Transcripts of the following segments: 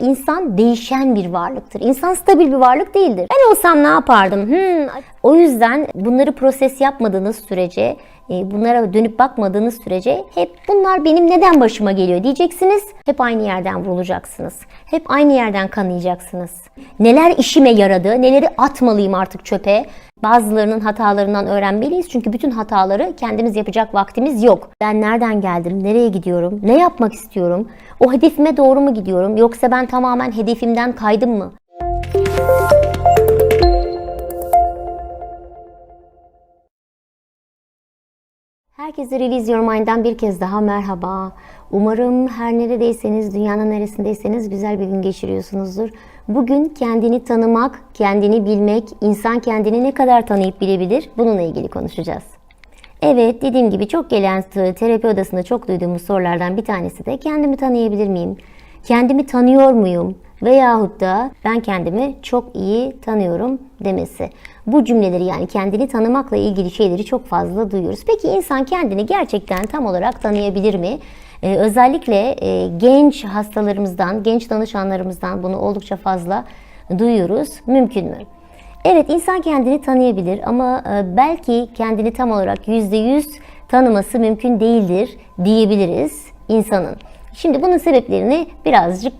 insan değişen bir varlıktır. İnsan stabil bir varlık değildir. Ben olsam ne yapardım? Hmm. O yüzden bunları proses yapmadığınız sürece, e, bunlara dönüp bakmadığınız sürece hep bunlar benim neden başıma geliyor diyeceksiniz. Hep aynı yerden vurulacaksınız. Hep aynı yerden kanayacaksınız. Neler işime yaradı, neleri atmalıyım artık çöpe. Bazılarının hatalarından öğrenmeliyiz çünkü bütün hataları kendimiz yapacak vaktimiz yok. Ben nereden geldim, nereye gidiyorum, ne yapmak istiyorum, o hedefime doğru mu gidiyorum yoksa ben tamamen hedefimden kaydım mı? Herkese Release Your Mind'den bir kez daha merhaba. Umarım her neredeyseniz, dünyanın neresindeyseniz güzel bir gün geçiriyorsunuzdur. Bugün kendini tanımak, kendini bilmek, insan kendini ne kadar tanıyıp bilebilir bununla ilgili konuşacağız. Evet dediğim gibi çok gelen terapi odasında çok duyduğumuz sorulardan bir tanesi de kendimi tanıyabilir miyim? Kendimi tanıyor muyum? Veyahut da ben kendimi çok iyi tanıyorum demesi. Bu cümleleri yani kendini tanımakla ilgili şeyleri çok fazla duyuyoruz. Peki insan kendini gerçekten tam olarak tanıyabilir mi? Ee, özellikle e, genç hastalarımızdan, genç danışanlarımızdan bunu oldukça fazla duyuyoruz. Mümkün mü? Evet insan kendini tanıyabilir ama e, belki kendini tam olarak %100 tanıması mümkün değildir diyebiliriz insanın. Şimdi bunun sebeplerini birazcık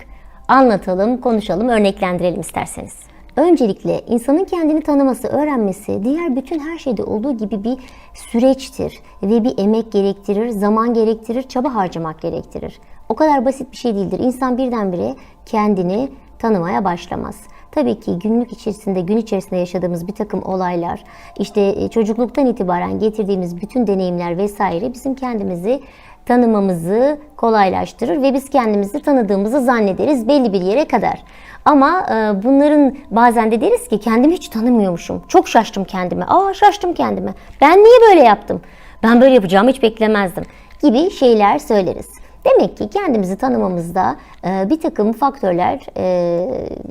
anlatalım, konuşalım, örneklendirelim isterseniz. Öncelikle insanın kendini tanıması, öğrenmesi diğer bütün her şeyde olduğu gibi bir süreçtir ve bir emek gerektirir, zaman gerektirir, çaba harcamak gerektirir. O kadar basit bir şey değildir. İnsan birdenbire kendini tanımaya başlamaz. Tabii ki günlük içerisinde, gün içerisinde yaşadığımız bir takım olaylar, işte çocukluktan itibaren getirdiğimiz bütün deneyimler vesaire bizim kendimizi tanımamızı kolaylaştırır ve biz kendimizi tanıdığımızı zannederiz belli bir yere kadar. Ama e, bunların bazen de deriz ki kendimi hiç tanımıyormuşum. Çok şaştım kendime. Aa şaştım kendime. Ben niye böyle yaptım? Ben böyle yapacağımı hiç beklemezdim gibi şeyler söyleriz. Demek ki kendimizi tanımamızda e, bir takım faktörler e,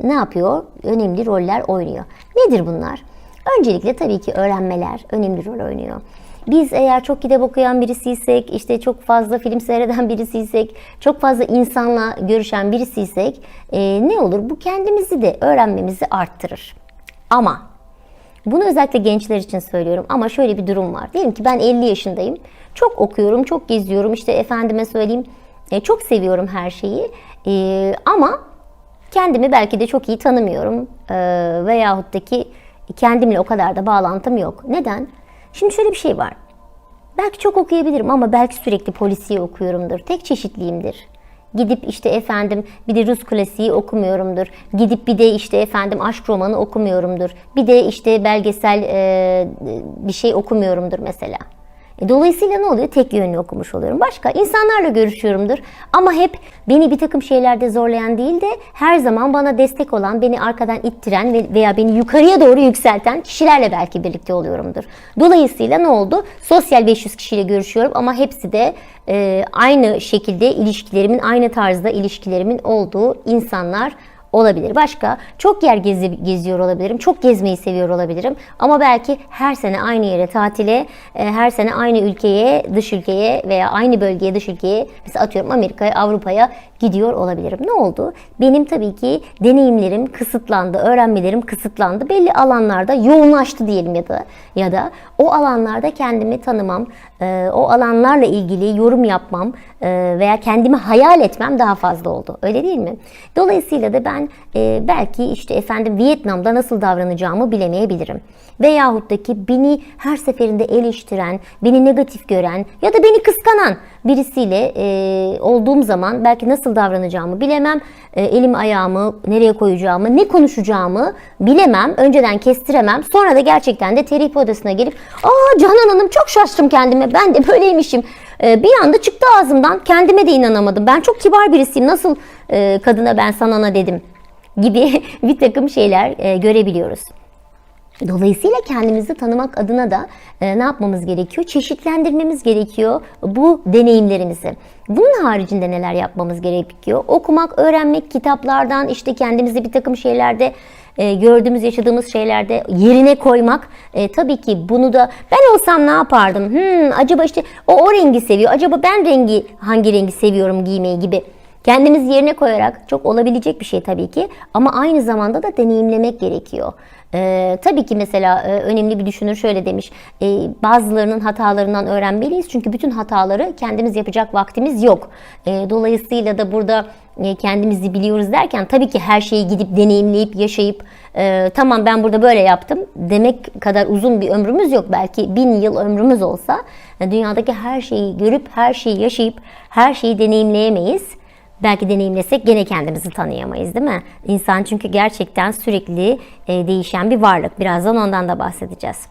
ne yapıyor? Önemli roller oynuyor. Nedir bunlar? Öncelikle tabii ki öğrenmeler önemli rol oynuyor. Biz eğer çok kitap okuyan birisiysek, işte çok fazla film seyreden birisiysek, çok fazla insanla görüşen birisiysek e, ne olur? Bu kendimizi de öğrenmemizi arttırır. Ama bunu özellikle gençler için söylüyorum ama şöyle bir durum var. Diyelim ki ben 50 yaşındayım. Çok okuyorum, çok geziyorum. İşte efendime söyleyeyim e, çok seviyorum her şeyi. E, ama kendimi belki de çok iyi tanımıyorum. E, veyahut da ki kendimle o kadar da bağlantım yok. Neden? Şimdi şöyle bir şey var. Belki çok okuyabilirim ama belki sürekli polisiye okuyorumdur. Tek çeşitliyimdir. Gidip işte efendim bir de Rus klasiği okumuyorumdur. Gidip bir de işte efendim aşk romanı okumuyorumdur. Bir de işte belgesel e, bir şey okumuyorumdur mesela. E, dolayısıyla ne oluyor? Tek yönlü okumuş oluyorum. Başka insanlarla görüşüyorumdur. Ama hep beni bir takım şeylerde zorlayan değil de her zaman bana destek olan, beni arkadan ittiren veya beni yukarıya doğru yükselten kişilerle belki birlikte oluyorumdur. Dolayısıyla ne oldu? Sosyal 500 kişiyle görüşüyorum ama hepsi de e, aynı şekilde ilişkilerimin, aynı tarzda ilişkilerimin olduğu insanlar olabilir. Başka çok yer gezi, geziyor olabilirim. Çok gezmeyi seviyor olabilirim. Ama belki her sene aynı yere tatile, e, her sene aynı ülkeye, dış ülkeye veya aynı bölgeye, dış ülkeye mesela atıyorum Amerika'ya, Avrupa'ya gidiyor olabilirim. Ne oldu? Benim tabii ki deneyimlerim kısıtlandı, öğrenmelerim kısıtlandı. Belli alanlarda yoğunlaştı diyelim ya da ya da o alanlarda kendimi tanımam, e, o alanlarla ilgili yorum yapmam e, veya kendimi hayal etmem daha fazla oldu. Öyle değil mi? Dolayısıyla da ben e, belki işte efendim Vietnam'da nasıl davranacağımı bilemeyebilirim. Veyahut da ki beni her seferinde eleştiren, beni negatif gören ya da beni kıskanan birisiyle e, olduğum zaman belki nasıl davranacağımı bilemem. E, elim ayağımı nereye koyacağımı, ne konuşacağımı bilemem. Önceden kestiremem. Sonra da gerçekten de terapi odasına gelip ''Aa Canan Hanım çok şaştım kendime. Ben de böyleymişim.'' E, bir anda çıktı ağzımdan. Kendime de inanamadım. Ben çok kibar birisiyim. Nasıl e, kadına ben sanana dedim gibi bir takım şeyler e, görebiliyoruz. Dolayısıyla kendimizi tanımak adına da e, ne yapmamız gerekiyor? Çeşitlendirmemiz gerekiyor bu deneyimlerimizi. Bunun haricinde neler yapmamız gerekiyor? Okumak, öğrenmek, kitaplardan işte kendimizi bir takım şeylerde e, gördüğümüz, yaşadığımız şeylerde yerine koymak. E, tabii ki bunu da ben olsam ne yapardım? Hmm, acaba işte o o rengi seviyor. Acaba ben rengi hangi rengi seviyorum giymeyi gibi Kendimiz yerine koyarak çok olabilecek bir şey tabii ki ama aynı zamanda da deneyimlemek gerekiyor. Ee, tabii ki mesela e, önemli bir düşünür şöyle demiş. E, bazılarının hatalarından öğrenmeliyiz. Çünkü bütün hataları kendimiz yapacak vaktimiz yok. E, dolayısıyla da burada e, kendimizi biliyoruz derken tabii ki her şeyi gidip deneyimleyip yaşayıp e, tamam ben burada böyle yaptım demek kadar uzun bir ömrümüz yok. Belki bin yıl ömrümüz olsa e, dünyadaki her şeyi görüp her şeyi yaşayıp her şeyi deneyimleyemeyiz. Belki deneyimlesek gene kendimizi tanıyamayız değil mi? İnsan çünkü gerçekten sürekli e, değişen bir varlık. Birazdan ondan da bahsedeceğiz.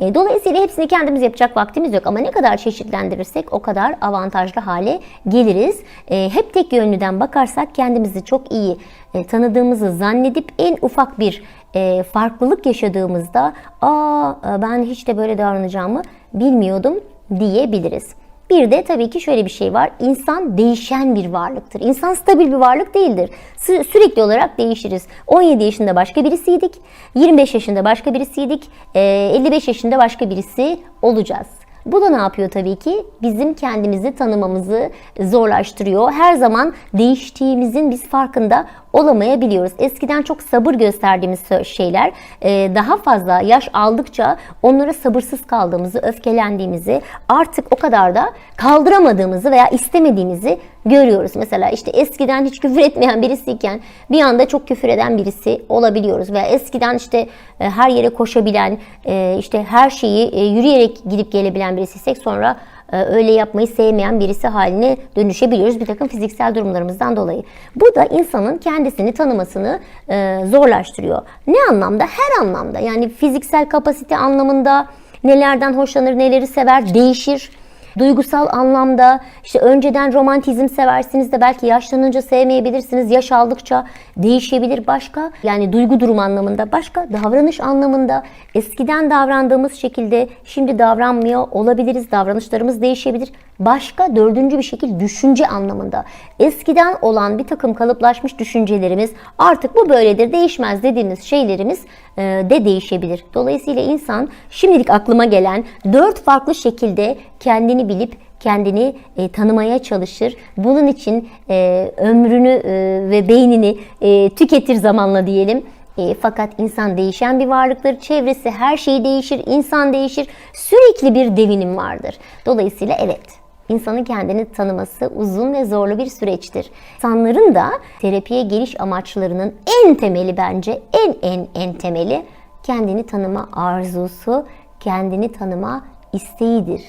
E, dolayısıyla hepsini kendimiz yapacak vaktimiz yok ama ne kadar çeşitlendirirsek o kadar avantajlı hale geliriz. E, hep tek yönlüden bakarsak kendimizi çok iyi e, tanıdığımızı zannedip en ufak bir e, farklılık yaşadığımızda aa e, ben hiç de böyle davranacağımı bilmiyordum diyebiliriz. Bir de tabii ki şöyle bir şey var. İnsan değişen bir varlıktır. İnsan stabil bir varlık değildir. Sü- sürekli olarak değişiriz. 17 yaşında başka birisiydik. 25 yaşında başka birisiydik. e, 55 yaşında başka birisi olacağız. Bu da ne yapıyor tabii ki? Bizim kendimizi tanımamızı zorlaştırıyor. Her zaman değiştiğimizin biz farkında olamayabiliyoruz. Eskiden çok sabır gösterdiğimiz şeyler e, daha fazla yaş aldıkça onlara sabırsız kaldığımızı, öfkelendiğimizi, artık o kadar da kaldıramadığımızı veya istemediğimizi görüyoruz. Mesela işte eskiden hiç küfür etmeyen birisiyken bir anda çok küfür eden birisi olabiliyoruz. Veya eskiden işte e, her yere koşabilen, e, işte her şeyi yürüyerek gidip gelebilen birisiysek sonra öyle yapmayı sevmeyen birisi haline dönüşebiliyoruz bir takım fiziksel durumlarımızdan dolayı. Bu da insanın kendisini tanımasını e, zorlaştırıyor. Ne anlamda? Her anlamda. Yani fiziksel kapasite anlamında nelerden hoşlanır, neleri sever değişir. Duygusal anlamda işte önceden romantizm seversiniz de belki yaşlanınca sevmeyebilirsiniz. Yaş aldıkça değişebilir başka. Yani duygu durum anlamında başka, davranış anlamında eskiden davrandığımız şekilde şimdi davranmıyor olabiliriz. Davranışlarımız değişebilir. Başka dördüncü bir şekil düşünce anlamında. Eskiden olan bir takım kalıplaşmış düşüncelerimiz artık bu böyledir değişmez dediğimiz şeylerimiz e, de değişebilir. Dolayısıyla insan şimdilik aklıma gelen dört farklı şekilde kendini bilip kendini e, tanımaya çalışır. Bunun için e, ömrünü e, ve beynini e, tüketir zamanla diyelim. E, fakat insan değişen bir varlıktır. Çevresi her şey değişir, insan değişir. Sürekli bir devinim vardır. Dolayısıyla evet İnsanın kendini tanıması uzun ve zorlu bir süreçtir. İnsanların da terapiye geliş amaçlarının en temeli bence en en en temeli kendini tanıma arzusu, kendini tanıma isteğidir.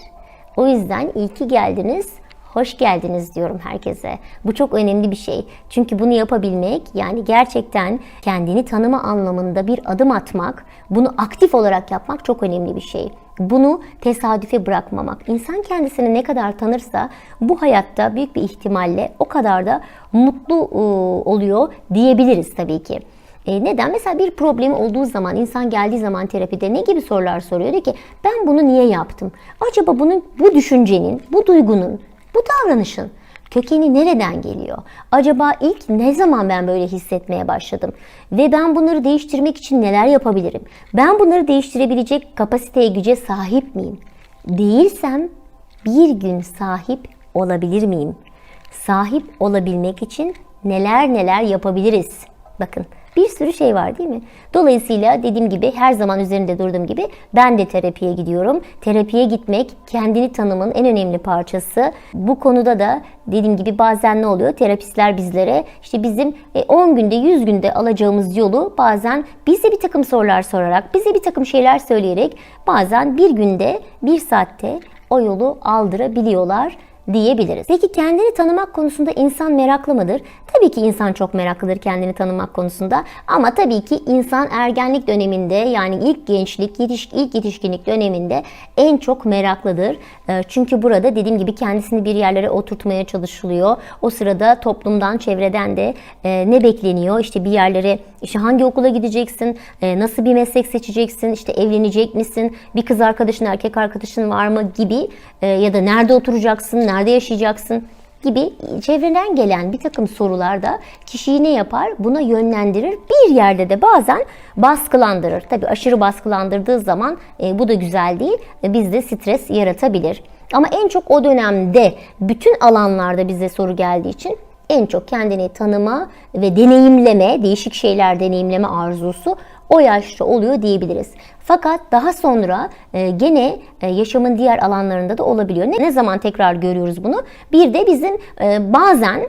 O yüzden iyi ki geldiniz. Hoş geldiniz diyorum herkese. Bu çok önemli bir şey. Çünkü bunu yapabilmek yani gerçekten kendini tanıma anlamında bir adım atmak, bunu aktif olarak yapmak çok önemli bir şey. Bunu tesadüfe bırakmamak. İnsan kendisini ne kadar tanırsa bu hayatta büyük bir ihtimalle o kadar da mutlu e, oluyor diyebiliriz tabii ki. E, neden? Mesela bir problemi olduğu zaman, insan geldiği zaman terapide ne gibi sorular soruyor? Diyor ki ben bunu niye yaptım? Acaba bunun, bu düşüncenin, bu duygunun, bu davranışın kökeni nereden geliyor? Acaba ilk ne zaman ben böyle hissetmeye başladım? Ve ben bunları değiştirmek için neler yapabilirim? Ben bunları değiştirebilecek kapasiteye, güce sahip miyim? Değilsem bir gün sahip olabilir miyim? Sahip olabilmek için neler neler yapabiliriz? Bakın bir sürü şey var değil mi? Dolayısıyla dediğim gibi her zaman üzerinde durduğum gibi ben de terapiye gidiyorum. Terapiye gitmek kendini tanımın en önemli parçası. Bu konuda da dediğim gibi bazen ne oluyor? Terapistler bizlere işte bizim 10 günde 100 günde alacağımız yolu bazen bize bir takım sorular sorarak, bize bir takım şeyler söyleyerek bazen bir günde, bir saatte o yolu aldırabiliyorlar diyebiliriz. Peki kendini tanımak konusunda insan meraklı mıdır? Tabii ki insan çok meraklıdır kendini tanımak konusunda. Ama tabii ki insan ergenlik döneminde yani ilk gençlik, ilk yetişkinlik döneminde en çok meraklıdır. Ee, Çünkü burada dediğim gibi kendisini bir yerlere oturtmaya çalışılıyor. O sırada toplumdan, çevreden de e, ne bekleniyor? İşte bir yerlere, işte hangi okula gideceksin? E, Nasıl bir meslek seçeceksin? İşte evlenecek misin? Bir kız arkadaşın, erkek arkadaşın var mı? Gibi e, ya da nerede oturacaksın? Nerede yaşayacaksın? gibi çevreden gelen bir takım sorularda kişiyi ne yapar? Buna yönlendirir. Bir yerde de bazen baskılandırır. Tabii aşırı baskılandırdığı zaman e, bu da güzel değil. E, bizde stres yaratabilir. Ama en çok o dönemde bütün alanlarda bize soru geldiği için en çok kendini tanıma ve deneyimleme, değişik şeyler deneyimleme arzusu o yaşta oluyor diyebiliriz. Fakat daha sonra e, gene e, yaşamın diğer alanlarında da olabiliyor. Ne, zaman tekrar görüyoruz bunu? Bir de bizim e, bazen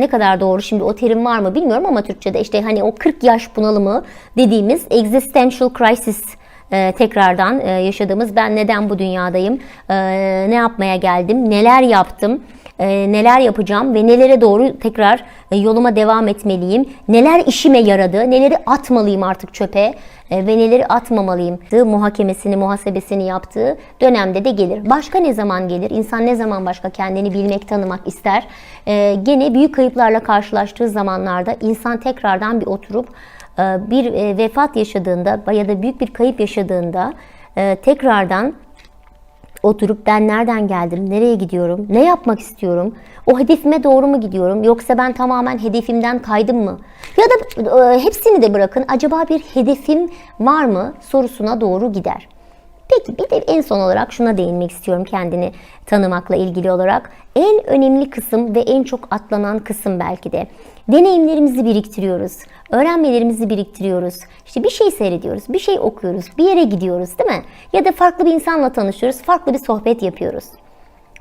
ne kadar doğru şimdi o terim var mı bilmiyorum ama Türkçe'de işte hani o 40 yaş bunalımı dediğimiz existential crisis e, tekrardan e, yaşadığımız ben neden bu dünyadayım, e, ne yapmaya geldim, neler yaptım, e, neler yapacağım ve nelere doğru tekrar e, yoluma devam etmeliyim, neler işime yaradı, neleri atmalıyım artık çöpe e, ve neleri atmamalıyım muhakemesini, muhasebesini yaptığı dönemde de gelir. Başka ne zaman gelir? İnsan ne zaman başka kendini bilmek, tanımak ister? E, gene büyük kayıplarla karşılaştığı zamanlarda insan tekrardan bir oturup bir e, vefat yaşadığında ya da büyük bir kayıp yaşadığında e, tekrardan oturup ben nereden geldim, nereye gidiyorum, ne yapmak istiyorum, o hedefime doğru mu gidiyorum yoksa ben tamamen hedefimden kaydım mı? Ya da hepsini de bırakın acaba bir hedefim var mı sorusuna doğru gider. Peki bir de en son olarak şuna değinmek istiyorum kendini tanımakla ilgili olarak. En önemli kısım ve en çok atlanan kısım belki de. Deneyimlerimizi biriktiriyoruz. Öğrenmelerimizi biriktiriyoruz. İşte bir şey seyrediyoruz, bir şey okuyoruz, bir yere gidiyoruz değil mi? Ya da farklı bir insanla tanışıyoruz, farklı bir sohbet yapıyoruz.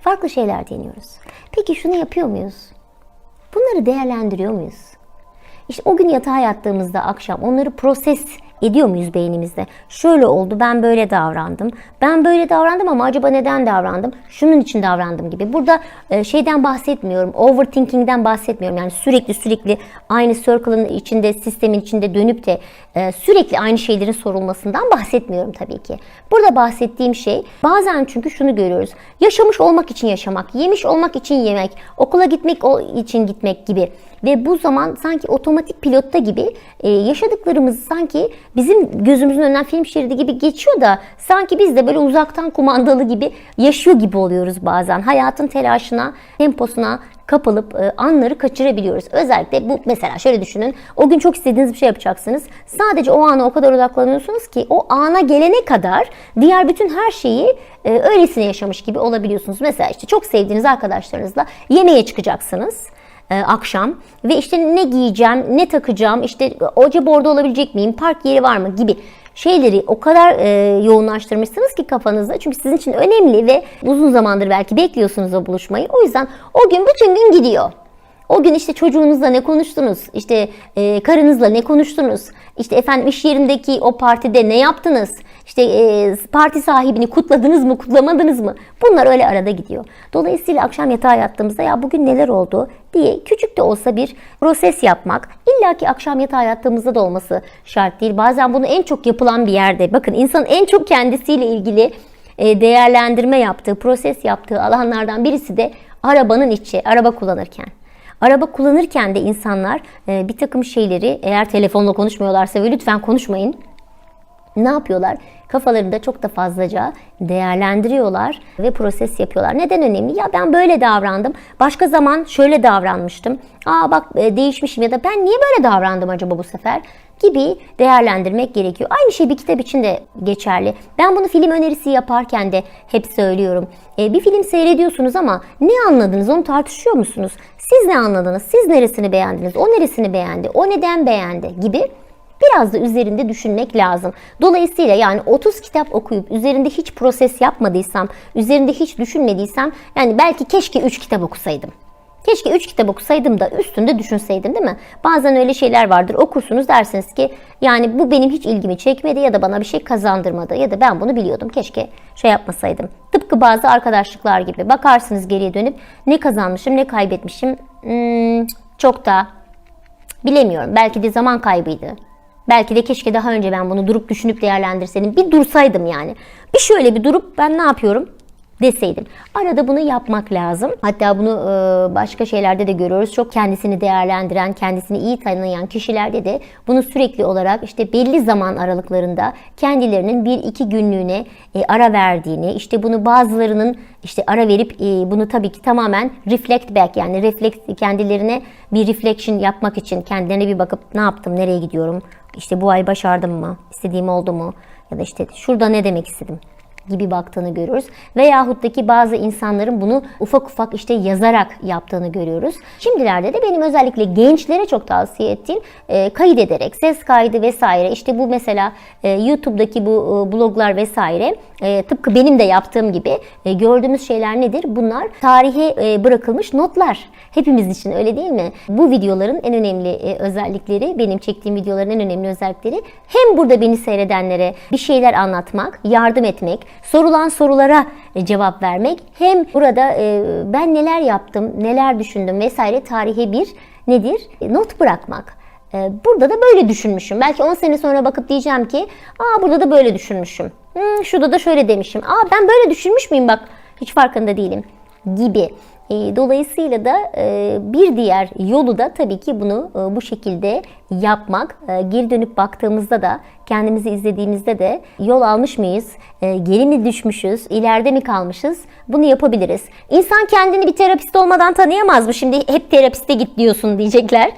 Farklı şeyler deniyoruz. Peki şunu yapıyor muyuz? Bunları değerlendiriyor muyuz? İşte o gün yatağa yattığımızda akşam onları proses ediyor muyuz beynimizde? Şöyle oldu, ben böyle davrandım. Ben böyle davrandım ama acaba neden davrandım? Şunun için davrandım gibi. Burada e, şeyden bahsetmiyorum, overthinking'den bahsetmiyorum. Yani sürekli sürekli aynı circle'ın içinde, sistemin içinde dönüp de e, sürekli aynı şeylerin sorulmasından bahsetmiyorum tabii ki. Burada bahsettiğim şey bazen çünkü şunu görüyoruz. Yaşamış olmak için yaşamak, yemiş olmak için yemek, okula gitmek için gitmek gibi. Ve bu zaman sanki otomatik pilotta gibi e, yaşadıklarımız sanki bizim gözümüzün önünden film şeridi gibi geçiyor da sanki biz de böyle uzaktan kumandalı gibi yaşıyor gibi oluyoruz bazen. Hayatın telaşına, temposuna kapılıp e, anları kaçırabiliyoruz. Özellikle bu mesela şöyle düşünün. O gün çok istediğiniz bir şey yapacaksınız. Sadece o ana o kadar odaklanıyorsunuz ki o ana gelene kadar diğer bütün her şeyi e, öylesine yaşamış gibi olabiliyorsunuz. Mesela işte çok sevdiğiniz arkadaşlarınızla yemeğe çıkacaksınız e, akşam ve işte ne giyeceğim, ne takacağım, işte acaba orada olabilecek miyim, park yeri var mı gibi şeyleri o kadar e, yoğunlaştırmışsınız ki kafanızda. Çünkü sizin için önemli ve uzun zamandır belki bekliyorsunuz o buluşmayı. O yüzden o gün bütün gün gidiyor. O gün işte çocuğunuzla ne konuştunuz? İşte e, karınızla ne konuştunuz? İşte efendim iş yerindeki o partide ne yaptınız? İşte e, parti sahibini kutladınız mı, kutlamadınız mı? Bunlar öyle arada gidiyor. Dolayısıyla akşam yatağa yattığımızda ya bugün neler oldu diye küçük de olsa bir proses yapmak illa ki akşam yatağa yattığımızda da olması şart değil. Bazen bunu en çok yapılan bir yerde bakın insan en çok kendisiyle ilgili e, değerlendirme yaptığı, proses yaptığı alanlardan birisi de arabanın içi, araba kullanırken. Araba kullanırken de insanlar e, bir takım şeyleri eğer telefonla konuşmuyorlarsa ve lütfen konuşmayın. Ne yapıyorlar? Kafalarında çok da fazlaca değerlendiriyorlar ve proses yapıyorlar. Neden önemli? Ya ben böyle davrandım. Başka zaman şöyle davranmıştım. Aa bak e, değişmişim ya da ben niye böyle davrandım acaba bu sefer? gibi değerlendirmek gerekiyor. Aynı şey bir kitap için de geçerli. Ben bunu film önerisi yaparken de hep söylüyorum. E, bir film seyrediyorsunuz ama ne anladınız onu tartışıyor musunuz? Siz ne anladınız? Siz neresini beğendiniz? O neresini beğendi? O neden beğendi? Gibi biraz da üzerinde düşünmek lazım. Dolayısıyla yani 30 kitap okuyup üzerinde hiç proses yapmadıysam, üzerinde hiç düşünmediysem yani belki keşke 3 kitap okusaydım. Keşke 3 kitap okusaydım da üstünde düşünseydim değil mi? Bazen öyle şeyler vardır okursunuz dersiniz ki yani bu benim hiç ilgimi çekmedi ya da bana bir şey kazandırmadı ya da ben bunu biliyordum keşke şey yapmasaydım. Tıpkı bazı arkadaşlıklar gibi bakarsınız geriye dönüp ne kazanmışım ne kaybetmişim hmm, çok da bilemiyorum belki de zaman kaybıydı. Belki de keşke daha önce ben bunu durup düşünüp değerlendirseydim. Bir dursaydım yani. Bir şöyle bir durup ben ne yapıyorum? Deseydim. Arada bunu yapmak lazım. Hatta bunu e, başka şeylerde de görüyoruz. Çok kendisini değerlendiren, kendisini iyi tanıyan kişilerde de bunu sürekli olarak işte belli zaman aralıklarında kendilerinin bir iki günlüğüne e, ara verdiğini, işte bunu bazılarının işte ara verip e, bunu tabii ki tamamen reflect back yani reflect kendilerine bir reflection yapmak için kendilerine bir bakıp ne yaptım, nereye gidiyorum, işte bu ay başardım mı, istediğim oldu mu ya da işte şurada ne demek istedim gibi baktığını görüyoruz. Veyahut'taki bazı insanların bunu ufak ufak işte yazarak yaptığını görüyoruz. Şimdilerde de benim özellikle gençlere çok tavsiye ettiğim e, kaydederek ses kaydı vesaire işte bu mesela e, YouTube'daki bu e, bloglar vesaire e, tıpkı benim de yaptığım gibi e, gördüğümüz şeyler nedir? Bunlar tarihe e, bırakılmış notlar. Hepimiz için öyle değil mi? Bu videoların en önemli e, özellikleri, benim çektiğim videoların en önemli özellikleri hem burada beni seyredenlere bir şeyler anlatmak, yardım etmek, sorulan sorulara e, cevap vermek hem burada e, ben neler yaptım, neler düşündüm vesaire tarihe bir nedir? E, Not bırakmak. Burada da böyle düşünmüşüm. Belki 10 sene sonra bakıp diyeceğim ki, aa burada da böyle düşünmüşüm. Hmm, şurada da şöyle demişim. Aa ben böyle düşünmüş müyüm bak hiç farkında değilim gibi. E, Dolayısıyla da e, bir diğer yolu da tabii ki bunu e, bu şekilde yapmak. Geri dönüp baktığımızda da kendimizi izlediğimizde de yol almış mıyız? Geri mi düşmüşüz? ileride mi kalmışız? Bunu yapabiliriz. İnsan kendini bir terapist olmadan tanıyamaz mı? Şimdi hep terapiste git diyorsun diyecekler.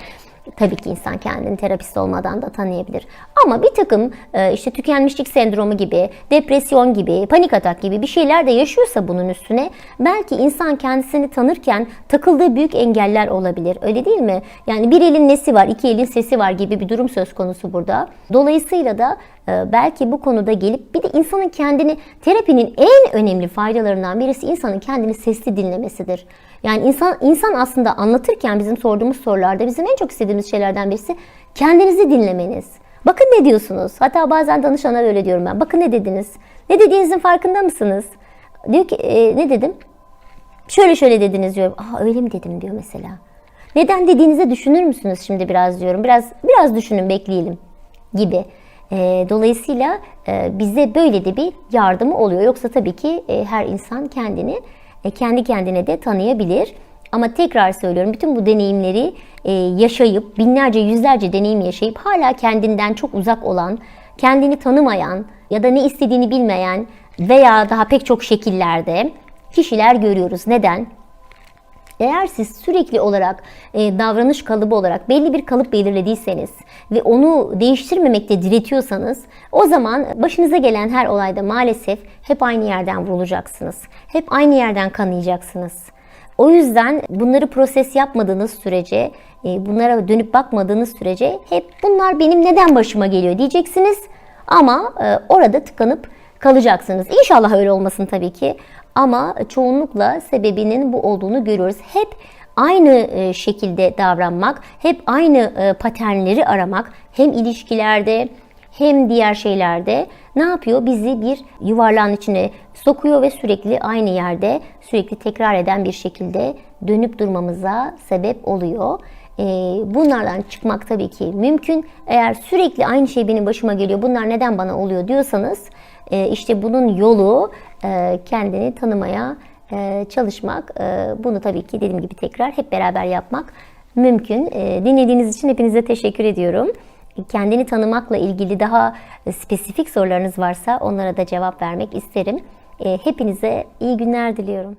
Tabii ki insan kendini terapist olmadan da tanıyabilir. Ama bir takım e, işte tükenmişlik sendromu gibi, depresyon gibi, panik atak gibi bir şeyler de yaşıyorsa bunun üstüne belki insan kendisini tanırken takıldığı büyük engeller olabilir. Öyle değil mi? Yani bir elin nesi var, iki elin sesi var gibi bir durum söz konusu burada. Dolayısıyla da belki bu konuda gelip bir de insanın kendini terapinin en önemli faydalarından birisi insanın kendini sesli dinlemesidir. Yani insan insan aslında anlatırken bizim sorduğumuz sorularda bizim en çok istediğimiz şeylerden birisi kendinizi dinlemeniz. Bakın ne diyorsunuz? Hatta bazen danışanlara öyle diyorum ben. Bakın ne dediniz? Ne dediğinizin farkında mısınız? Diyor ki e, ne dedim? Şöyle şöyle dediniz diyorum. Aa öyle mi dedim diyor mesela. Neden dediğinizi düşünür müsünüz şimdi biraz diyorum. Biraz biraz düşünün bekleyelim gibi. E, dolayısıyla e, bize böyle de bir yardımı oluyor. Yoksa tabii ki e, her insan kendini e, kendi kendine de tanıyabilir. Ama tekrar söylüyorum bütün bu deneyimleri e, yaşayıp binlerce yüzlerce deneyim yaşayıp hala kendinden çok uzak olan, kendini tanımayan ya da ne istediğini bilmeyen veya daha pek çok şekillerde kişiler görüyoruz. Neden? Eğer siz sürekli olarak e, davranış kalıbı olarak belli bir kalıp belirlediyseniz ve onu değiştirmemekte diretiyorsanız o zaman başınıza gelen her olayda maalesef hep aynı yerden vurulacaksınız. Hep aynı yerden kanayacaksınız. O yüzden bunları proses yapmadığınız sürece, e, bunlara dönüp bakmadığınız sürece hep bunlar benim neden başıma geliyor diyeceksiniz. Ama e, orada tıkanıp kalacaksınız. İnşallah öyle olmasın tabii ki. Ama çoğunlukla sebebinin bu olduğunu görüyoruz. Hep aynı e, şekilde davranmak, hep aynı e, paternleri aramak hem ilişkilerde hem diğer şeylerde ne yapıyor? Bizi bir yuvarlağın içine sokuyor ve sürekli aynı yerde sürekli tekrar eden bir şekilde dönüp durmamıza sebep oluyor. Ee, bunlardan çıkmak tabii ki mümkün. Eğer sürekli aynı şey benim başıma geliyor, bunlar neden bana oluyor diyorsanız e, işte bunun yolu e, kendini tanımaya e, çalışmak. E, bunu tabii ki dediğim gibi tekrar hep beraber yapmak mümkün. E, dinlediğiniz için hepinize teşekkür ediyorum. Kendini tanımakla ilgili daha spesifik sorularınız varsa onlara da cevap vermek isterim. E, hepinize iyi günler diliyorum.